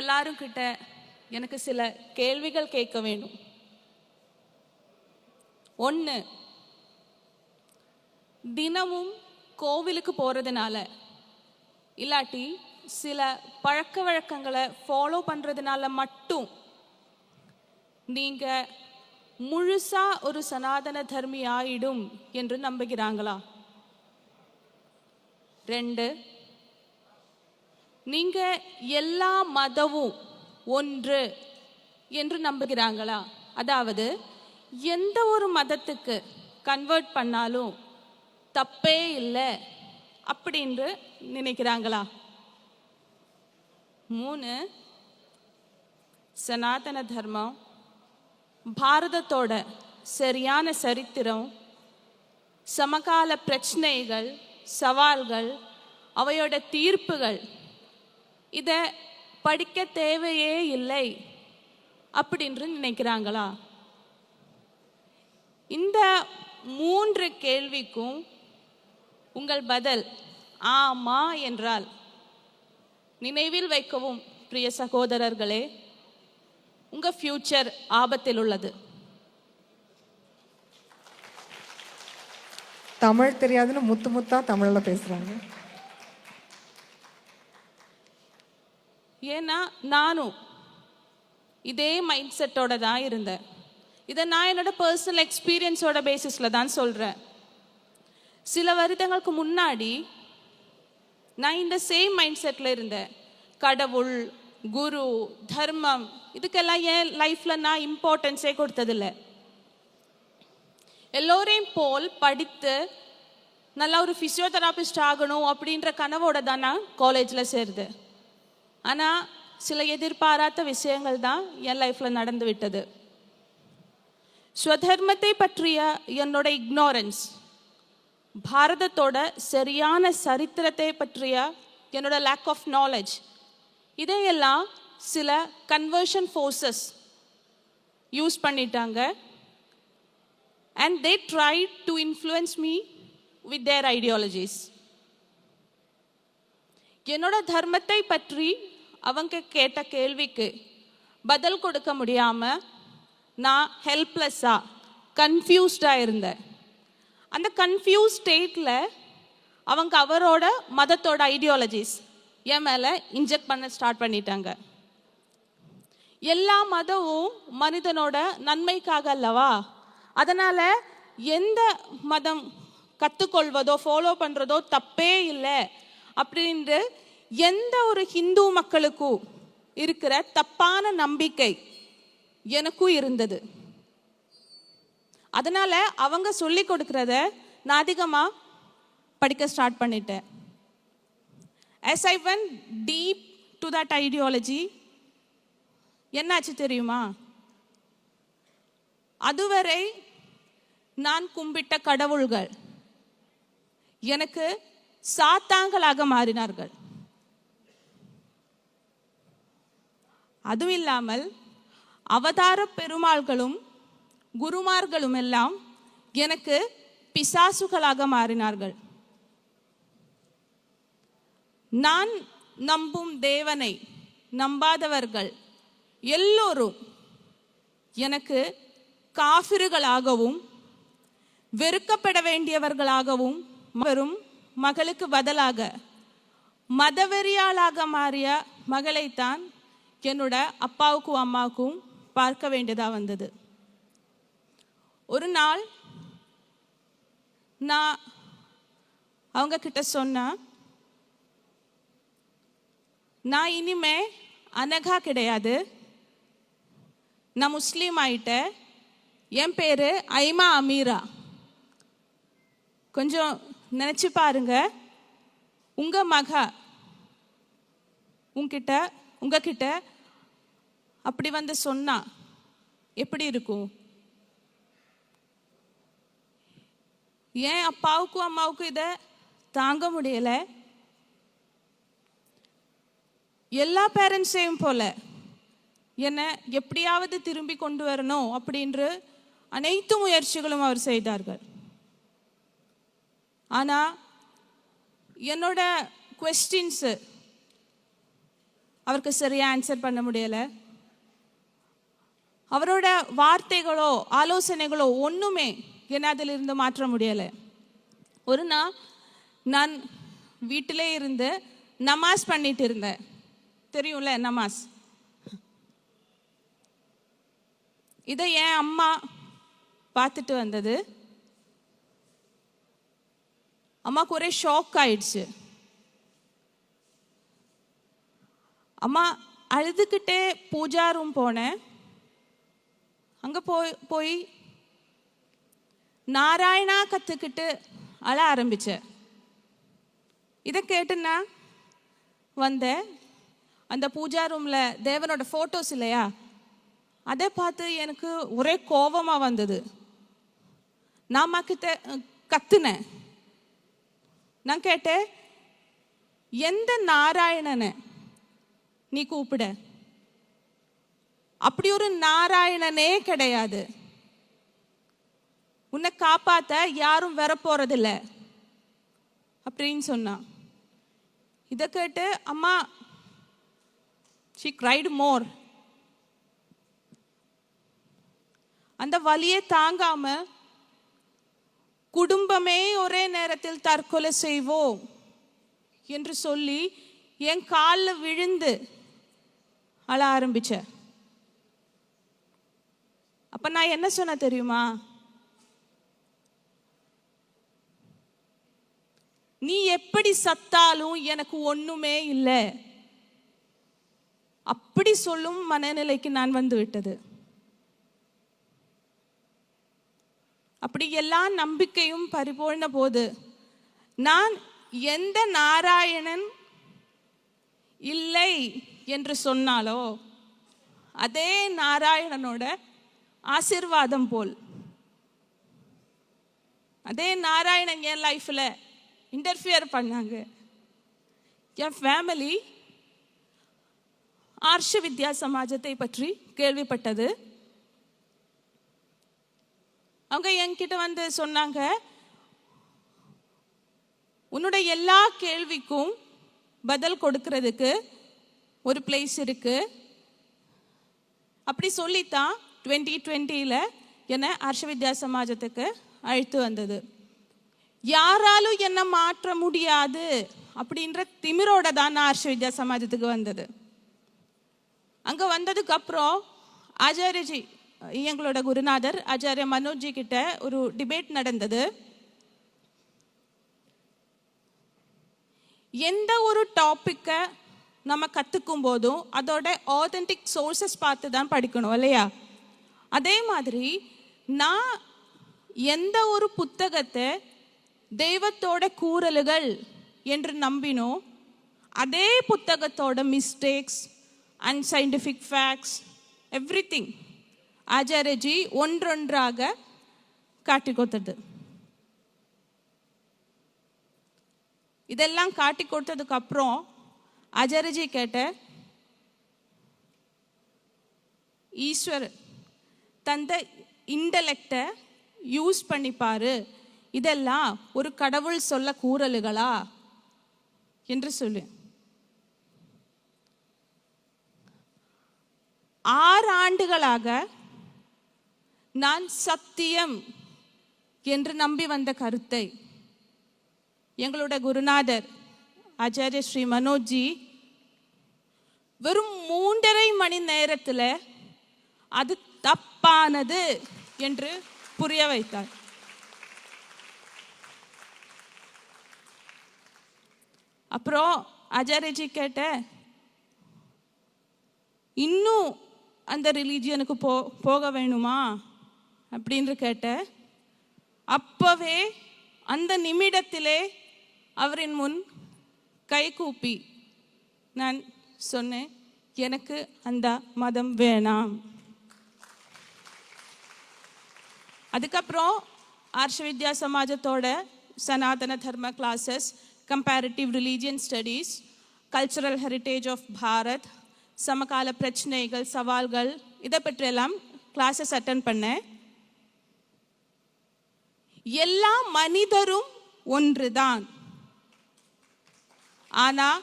எல்லாரும் கிட்ட எனக்கு சில கேள்விகள் கேட்க வேணும் ஒன்று தினமும் கோவிலுக்கு போகிறதுனால இல்லாட்டி சில பழக்க வழக்கங்களை ஃபாலோ பண்ணுறதுனால மட்டும் நீங்கள் முழுசாக ஒரு சனாதன தர்மி ஆயிடும் என்று நம்புகிறாங்களா? ரெண்டு நீங்கள் எல்லா மதமும் ஒன்று என்று நம்புகிறாங்களா? அதாவது எந்த ஒரு மதத்துக்கு கன்வெர்ட் பண்ணாலும் தப்பே இல்லை அப்படின்னு நினைக்கிறாங்களா? மூணு சனாதன தர்மம் பாரதத்தோட சரியான சரித்திரம் சமகால பிரச்சனைகள் சவால்கள் அவையோட தீர்ப்புகள் இதை படிக்க தேவையே இல்லை அப்படின்னு நினைக்கிறாங்களா? இந்த மூன்று கேள்விக்கும் உங்கள் பதில் ஆமா என்றால் நினைவில் வைக்கவும் பிரிய சகோதரர்களே உங்கள் ஃபியூச்சர் ஆபத்தில் உள்ளது. தமிழ் தெரியாதுன்னு முத்து முத்தா தமிழில் பேசுகிறாங்க ஏன்னா நானும் இதே மைண்ட் செட்டோட தான் இருந்தேன். இதை நான் என்னோட பர்சனல் எக்ஸ்பீரியன்ஸோட பேசிஸில் தான் சொல்கிறேன் சில வருடங்களுக்கு முன்னாடி நான் இந்த சேம் மைண்ட் செட்டில் இருந்தேன். கடவுள் குரு தர்மம் இதுக்கெல்லாம் என் லைஃப்பில் நான் இம்பார்ட்டன்ஸே கொடுத்ததில்லை. எல்லோரையும் போல் படித்து நல்லா ஒரு ஃபிசியோதெராபிஸ்ட் ஆகணும் அப்படின்ற கனவோட தான் நான் காலேஜில் சேருது ஆனால் சில எதிர்பாராத விஷயங்கள் தான் என் லைஃப்பில் நடந்து விட்டது ஸ்வதர்மத்தை பற்றிய என்னோட இக்னோரன்ஸ் பாரதத்தோட சரியான சரித்திரத்தை பற்றிய என்னோட லேக் ஆஃப் நாலேஜ் இதையெல்லாம் சில கன்வர்ஷன் ஃபோர்ஸஸ் யூஸ் பண்ணிட்டாங்க. And they try to influence me with their ideologies என்னோட தர்மத்தை பற்றி அவங்க கேட்ட கேள்விக்கு பதில் கொடுக்க முடியாம நான் ஹெல்ப்லெஸ்ஸாக கன்ஃபியூஸ்டாக இருந்தேன். அந்த கன்ஃபியூஸ் ஸ்டேட்டில் அவங்க அவரோட மதத்தோட ஐடியாலஜிஸ் என் மேலே இன்ஜெக்ட் பண்ண ஸ்டார்ட் பண்ணிட்டாங்க. எல்லா மதமும் மனிதனோட நன்மைக்காக அல்லவா? அதனால் எந்த மதம் கற்றுக்கொள்வதோ ஃபாலோ பண்ணுறதோ தப்பே இல்லை அப்படின்ட்டு எந்த ஒரு ஹிந்து மக்களுக்கும் இருக்கிற தப்பான நம்பிக்கை எனக்கும் இருந்தது. அதனால அவங்க சொல்லி கொடுக்கறத நான் அதிகமாக படிக்க ஸ்டார்ட் பண்ணிட்டேன். Yes I went deep to that ideology என்னாச்சு தெரியுமா? அதுவரை நான் கும்பிட்ட கடவுள்கள் எனக்கு சாத்தாங்களாக மாறினார்கள். அதுவும் இல்லாமல் அவதார பெருமாள்களும் குருமார்களும் எல்லாம் எனக்கு பிசாசுகளாக மாறினார்கள். நான் நம்பும் தேவனை நம்பாதவர்கள் எல்லோரும் எனக்கு காபிறுகளாகவும் வெறுக்கப்பட வேண்டியவர்களாகவும் வரும் மகளுக்கு பதிலாக மதவெறியாளாக மாறிய மகளைத்தான் என்னோட அப்பாவுக்கும் அம்மாவுக்கும் பார்க்க வேண்டியதாக வந்தது. ஒரு நாள் நான் அவங்க கிட்ட சொன்னேன் நான் இனிமே அனகா கிடையாது. நான் முஸ்லீம் ஆயிட்டேன். என் பேர் ஐமா அமீரா. கொஞ்சம் நினச்சி பாருங்க. உங்க மக உங்ககிட்ட உங்ககிட்ட அப்படி வந்து சொன்னா எப்படி இருக்கும்? ஏன் அப்பாவுக்கும் அம்மாவுக்கும் இதை தாங்க முடியல? எல்லா பேரண்ட்ஸையும் போல என்னை எப்படியாவது திரும்பி கொண்டு வரணும் அப்படின்று அனைத்து முயற்சிகளும் அவர் செய்தார்கள். ஆனால் என்னோட கொஸ்டின்ஸு அவருக்கு சரியாக ஆன்சர் பண்ண முடியலை. அவரோட வார்த்தைகளோ ஆலோசனைகளோ ஒன்றுமே என்ன அதிலிருந்து மாற்ற முடியலை. ஒரு நாள் நான் வீட்டிலே இருந்து நமாஸ் பண்ணிட்டு இருந்தேன். தெரியும்ல நமாஸ்? இதை என் அம்மா பார்த்துட்டு வந்தது. அம்மாவுக்கு ஒரே ஷாக் ஆயிடுச்சு. அம்மா அழுதுகிட்டே பூஜா ரூம் போனேன். அங்கே போய் போய் நாராயணா கற்றுக்கிட்டு அழ ஆரம்பித்தேன் இதை கேட்டுன்னா வந்தேன் அந்த பூஜா ரூமில் தேவனோட ஃபோட்டோஸ் இல்லையா? அதை பார்த்து எனக்கு ஒரே கோபமாக வந்தது. நான் கிட்ட கத்துனேன். நான் கேட்டேன் எந்த நாராயணனை நீ கூப்பிட? அப்படி ஒரு நாராயணனே கிடையாது. உன்னை காப்பாத்த யாரும் வரப்போறதில்ல. அப்படின்னு சொன்னான் இதை கேட்டு அம்மா ஷி கிரைடு மோர் அந்த வலியை தாங்காம குடும்பமே ஒரே நேரத்தில் தற்கொலை செய்வோம் என்று சொல்லி என் காலில் விழுந்து அழ ஆரம்பிச்சேன் அப்ப நான் என்ன சொன்ன தெரியுமா? நீ எப்படி சத்தாலும் எனக்கு ஒண்ணுமே இல்லை. அப்படி சொல்லும் மனநிலைக்கு நான் வந்து விட்டது. அப்படி எல்லா நம்பிக்கையும் பறிபோன போது நான் எந்த நாராயணன் இல்லை என்று சொன்னாலோ அதே நாராயணனோட ஆசிர்வாதம் போல். அதே நாராயணன் என் லைஃப்பில் இன்டர்ஃபியர் பண்ணாங்க. என் ஃபேமிலி ஆர்ஷ வித்யா சமாஜத்தை பற்றி கேள்விப்பட்டது. அவங்க என்கிட்ட வந்து சொன்னாங்க உன்னோட எல்லா கேள்விக்கும் பதில் கொடுக்கறதுக்கு ஒரு பிளேஸ் இருக்கு. அப்படி சொல்லித்தான் டுவெண்ட்டி டுவெண்ட்டியில் என்னை ஹர்ஷ வித்யா சமாஜத்துக்கு அழைத்து வந்தது. யாராலும் என்ன மாற்ற முடியாது அப்படின்ற திமிரோட தான் நான் ஹர்ஷ வித்யா சமாஜத்துக்கு வந்தது. அங்கே வந்ததுக்கப்புறம் ஆச்சாரியஜி எங்களோட குருநாதர் ஆச்சாரிய மனோஜி கிட்ட ஒரு டிபேட் நடந்தது. எந்த ஒரு டாப்பிக்கை நம்ம கற்றுக்கும் போதும் அதோட ஆத்தென்டிக் சோர்சஸ் பார்த்து தான் படிக்கணும் இல்லையா? அதே மாதிரி நான் எந்த ஒரு புத்தகத்தை தெய்வத்தோட கூறல்கள் என்று நம்பினோ அதே புத்தகத்தோட mistakes unscientific facts everything Acharyaji ஒன்றொன்றாக காட்டி கொடுத்தது. இதெல்லாம் காட்டி கொடுத்ததுக்கு அப்புறம் ஆச்சாரியஜி கேட்ட ஈஸ்வரர் தந்த இன்டலெக்டை யூஸ் பண்ணிப்பாரு இதெல்லாம் ஒரு கடவுள் சொல்ல கூறலுகளா? என்று சொல்லு. ஆறு ஆண்டுகளாக நான் சத்தியம் என்று நம்பி வந்த கருத்தை எங்களோட குருநாதர் ஆச்சாரிய ஸ்ரீ மனோஜி வெறும் மூன்றரை மணி நேரத்தில் அது தப்பானது என்று புரிய வைத்தார். அப்புறம் ஆச்சாரியஜி கேட்ட இன்னும் அந்த ரிலீஜியனுக்கு போ போக வேணுமா? அப்படின்னு கேட்ட அப்பவே அந்த நிமிடத்திலே அவரின் முன் கைகூப்பி நான் சொன்னேன் எனக்கு அந்த மதம் வேணாம். அதுக்கப்புறம் ஆர்ஷ வித்யா சமாஜத்தோட Sanatana Dharma classes comparative religion studies cultural heritage of Bharat சமகால பிரச்சனைகள் சவால்கள் இதை பற்றியெல்லாம் கிளாஸஸ் அட்டன் பண்ணேன். எல்லா மனிதரும் ஒன்றுதான். ஆனால்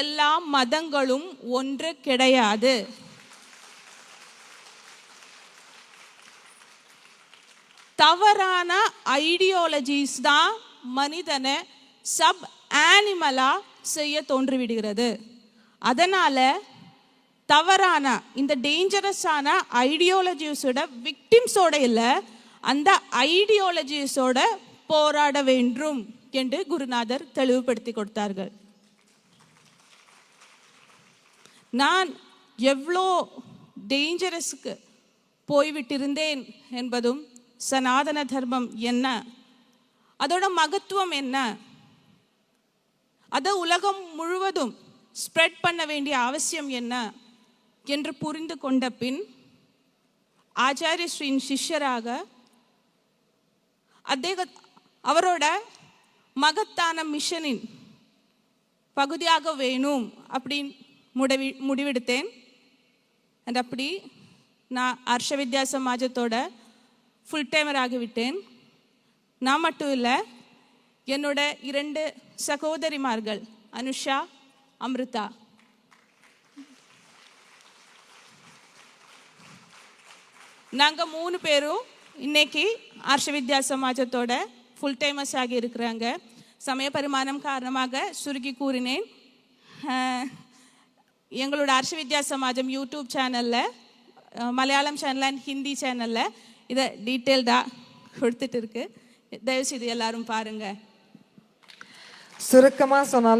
எல்லா மதங்களும் ஒன்று கிடையாது. தவறான ஐடியாலஜிஸ் தான் மனிதனை சப் ஆனிமலாக செய்ய தோன்றிவிடுகிறது. அதனால் தவறான இந்த டேஞ்சரஸான ஐடியாலஜிஸோட விக்டிம்ஸோட இல்லை அந்த ஐடியாலஜிஸோட போராட வேண்டும் என்று குருநாதர் தெளிவுபடுத்தி கொடுத்தார்கள். நான் எவ்வளோ டேஞ்சரஸுக்கு போய்விட்டிருந்தேன் என்பதும் சனாதன தர்மம் என்ன? அதோட மகத்துவம் என்ன? அதை உலகம் முழுவதும் ஸ்ப்ரெட் பண்ண வேண்டிய அவசியம் என்ன? என்று புரிந்து கொண்ட பின் ஆச்சாரிய ஸ்ரீயின் சிஷ்யராக அத்தேக அவரோட மகத்தான மிஷனின் பகுதியாக வேணும் அப்படின்னு முடிவி முடிவெடுத்தேன். அண்ட் அப்படி நான் அர்ஷ வித்யா சமாஜத்தோட ஃபுல் டைமர் ஆகிவிட்டேன். நான் மட்டும் இல்லை என்னோட இரண்டு சகோதரிமார்கள் அனுஷா அம்ருதா. நாங்கள் மூணு பேரும் இன்னைக்கு ஆர்ஷ வித்யா சமாஜத்தோட ஃபுல் டைமர்ஸ் ஆகி இருக்கிறாங்க. சமய பரிமாணம் காரணமாக சுருக்கி கூறினேன். எங்களோட ஆர்ஷ வித்யா சமாஜம் யூடியூப் சேனலில் மலையாளம் சேனல் அண்ட் ஹிந்தி சேனலில் இதை டீட்டெயில்டாக கொடுத்துட்டு இருக்கு. தயவுசெய்து எல்லாரும் பாருங்கள் சுருக்கமாக சொன்னாலும்